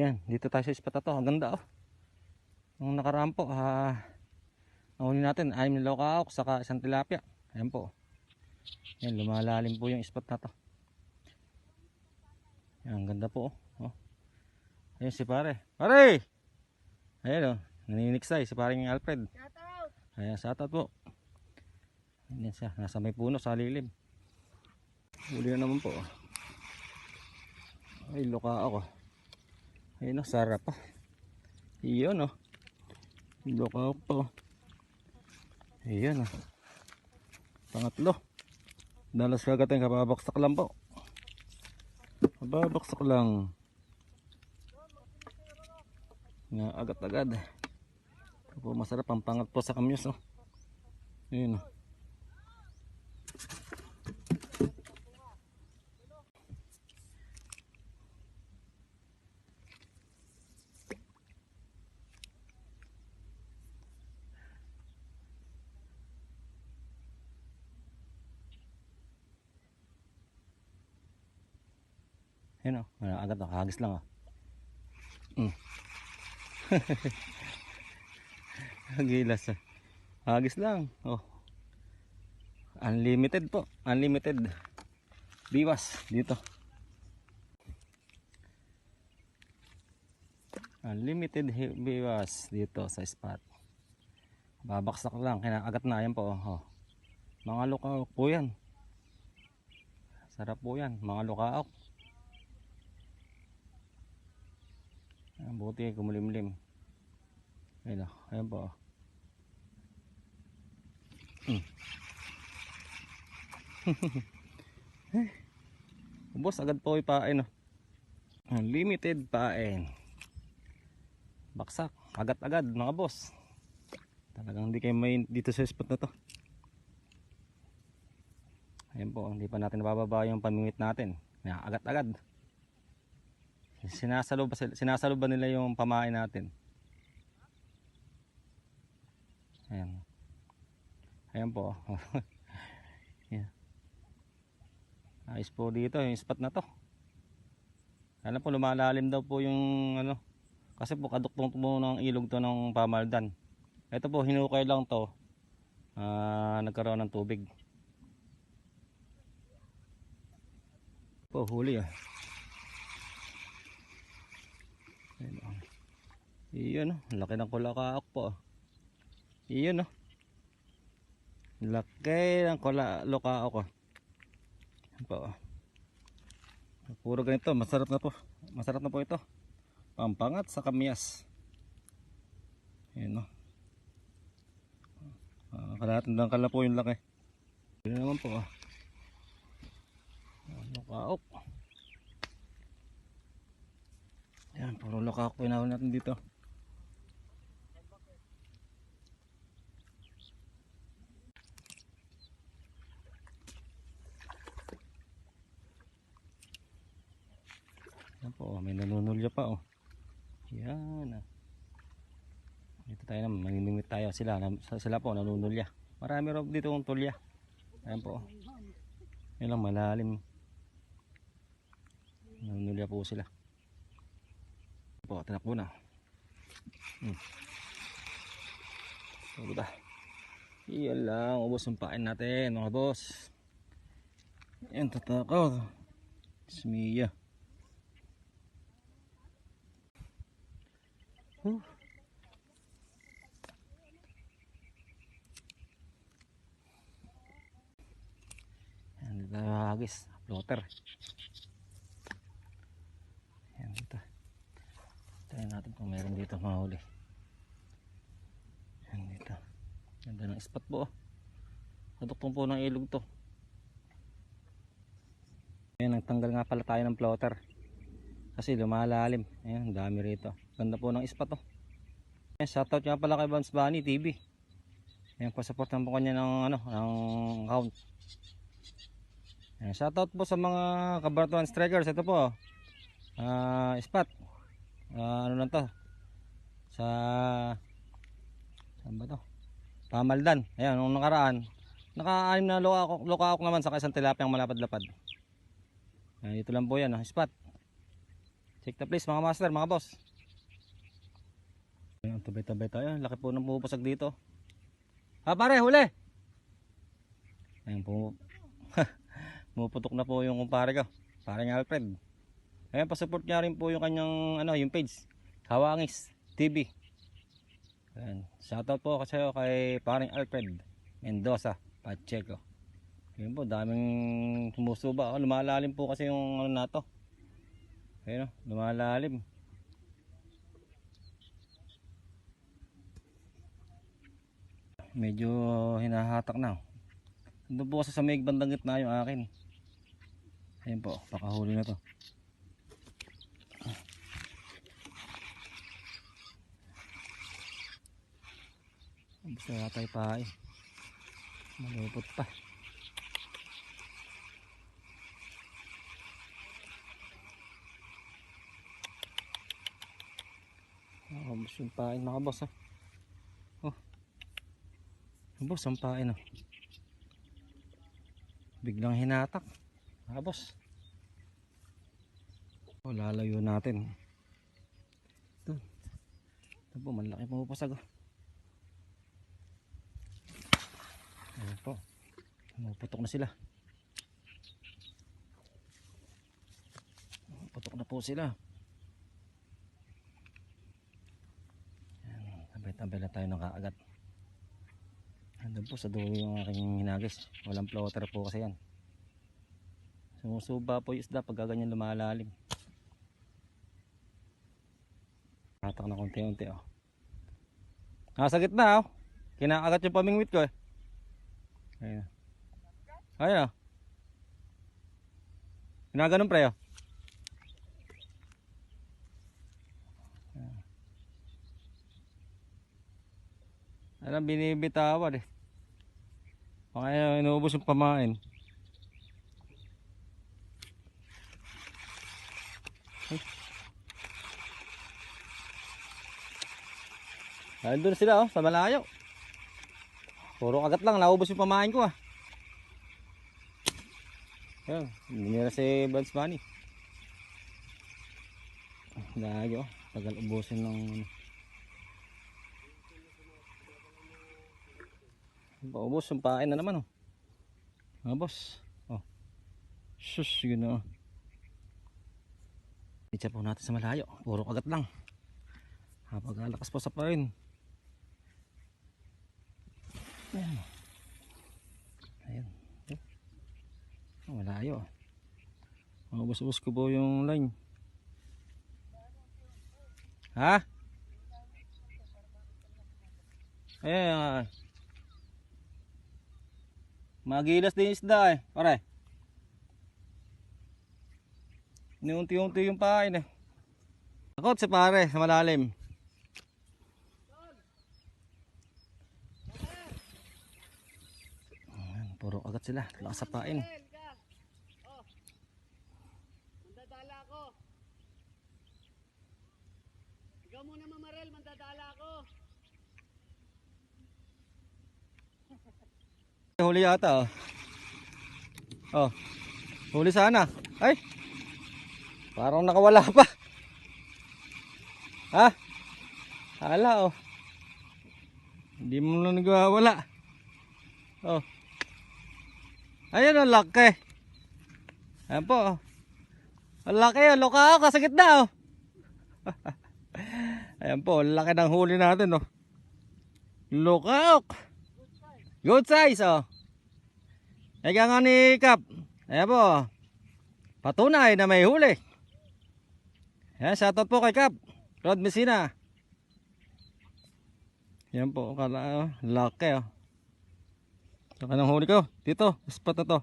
Yan, dito tayo sa na to. Ang ganda oh. Nung nakaraan po, ah, nahuli natin, ayam na lokaok, saka isang tilapia. Ayan po. Yan, lumalalim po yung spot na to. Yan, ang ganda po oh. oh. Ayun si pare. Pare! Ayan oh, naniniksay si paring Alfred. Ayan, shoutout po. Ayan siya, nasa may puno sa lilim. Huli na naman po. oh. Ay, luka ako. Ayun o, sarap pa. Iyon o. Luka ako pa o. Pangatlo. Dalas kagat yung kababaksak lang po. Kababaksak lang. Nga agad-agad. Po masarap ang pangat po sa kamyos o. Ayun o. Ayun o. Ano, agad o. Hagis lang o. Mm. Hagilas o. Hagis lang. Oh. Unlimited po. Unlimited. Biwas dito. Unlimited biwas dito sa spot. Babaksak lang. Kinakagat na. Ayan po. Oh. Mga lukaok po yan. Sarap po yan. Mga lukaok. Ayan, buti kumulimlim. Ayun o. Ayan po. oh. Hmm. Boss, agad po ipain o. Unlimited pain. Baksak. Agad-agad mga boss. Talagang hindi kayo may dito sa spot na to. Ayan po, hindi pa natin nabababa yung pamimit natin. Agad-agad. Sinasalo ba, sinasalo nila yung pamain natin? Ayan. Ayan po. Ayan. Ayos po dito yung spot na to. Alam po lumalalim daw po yung ano. Kasi po kaduktong po ng ilog to ng pamaldan. Ito po hinukay lang to. Ah, nagkaroon ng tubig. Po huli ah oh. Iyon oh, laki ng kulakaak po. oh. Iyon oh. Laki ng kula lukaok oh. Po. oh. Puro ganito, masarap na po. Masarap na po ito. Pampangat sa kamyas. Ayun oh. Ah, kalahating dangkal na po yung laki. Yun naman po oh. Lukaok. Yan, puro lukaok po natin dito. Yan po, oh, may nanunulya pa oh. Yan. ah. Dito tayo naman, mamimingwit tayo. Sila, sila po nanunulya. Marami raw dito ng tulya. Ayan po. Yan lang, malalim. Nanunulya po sila. Po, tinakbo na. Hmm. Ano ba? Iyan lang, ubos ang pain natin mga boss. Yan, tatakaw. Smiya. Huh. Yan, hagis. Floater. Yan dito. Tayo natin kung meron dito mahuli. Yan dito. Ganda ng spot po. oh. Kaduktong po ng ilog to. Ayan, nagtanggal nga pala tayo ng floater. Kasi lumalalim. Ayan, dami rito. Ganda po ng spot oh. Ayan, shoutout nga pala kay Vance Bunny TV. Ayan, pasuportan po kanya ng ano, ng account. Shoutout po sa mga kabaratuan strikers. Ito po. Ah, spot. Ah, ano lang to? Sa Saan ba to? Pamaldan. Ayan, nung nakaraan. Naka-anim na lokaok, lokaok naman sa isang tilapia ang malapad-lapad. Ayan, dito lang po yan, oh, spot. Check the place mga master, mga boss. Ayan, tabay-tabay tayo. Laki po ng pupasag dito. Ha pare, huli! Ayan po. Pumuputok na po yung kumpare ko. Parang Alfred. Ayan, pasupport niya rin po yung kanyang, ano, yung page. Hawangis TV. Ayan. Shoutout po kasi kay parang Alfred Mendoza Pacheco. Ayan po, daming sumusuba. Oh, lumalalim po kasi yung ano na to. Ayan o, lumalalim. Medyo hinahatak na. Doon po kasi sa may bandang gitna yung akin. Ayan po, pakahuli na to. Basta wala tayo pa eh. Malupot pa. Nakabos yung pain mga boss ha. Oh. Ang boss ang pain oh. Biglang hinatak. Mga boss. Oh, lalayo natin. Ito. Ito po, malaki pumapasag oh. Ayan po. Puputok na sila. Putok na po sila. Tabay-tabay na tayo ng kaagat. Andun po sa dulo yung aking hinagis. Walang floater po kasi yan. Sumusuba po yung isda pag ganyan lumalalim. Hatak na konti-unti oh. Nasa gitna oh. Kinakagat yung pamingwit ko eh. Ayun. Ayun oh. Ginaganon pre oh. Alam binibitawan eh. Kaya inuubos yung pamain. Doon sila oh, sa malayo. Puro kagat lang, naubos yung pamain ko ah. Hindi nila si Buds Bunny. Lagi oh, tagal ubusin ng ano. Paubos yung pain na naman oh. Mga boss. Oh. Yun oh. Itcha po natin sa malayo. Puro kagat lang. Habang lakas po sa pain. Ayan. Ayan. Oh, malayo. Maubos-ubos ko po yung line. Ha? Ayan. Magilas din isda eh. Pare. Niunti-unti yung pain eh. Takot si pare sa malalim. Ayan, puro agad sila. Lakas sa pain. Mandadala ako. Ikaw muna mamarel, mandadala ako. Huli yata oh. Oh. Huli sana. Ay. Parang nakawala pa. Ha? Hala oh. Hindi mo na nagwawala. Oh. Ayun ang laki. Ayan po. oh. Ang laki oh. Loka ako. Kasagit na oh. Ayan po. Ang laki ng huli natin oh. Look Good size oh. Ega nga ni Kap. Ayan po. Patunay na may huli. Ayan, shoutout po kay Kap. Rod Messina. Yan po, oh, laki oh. Saka ng huli ko. Dito, spot na to.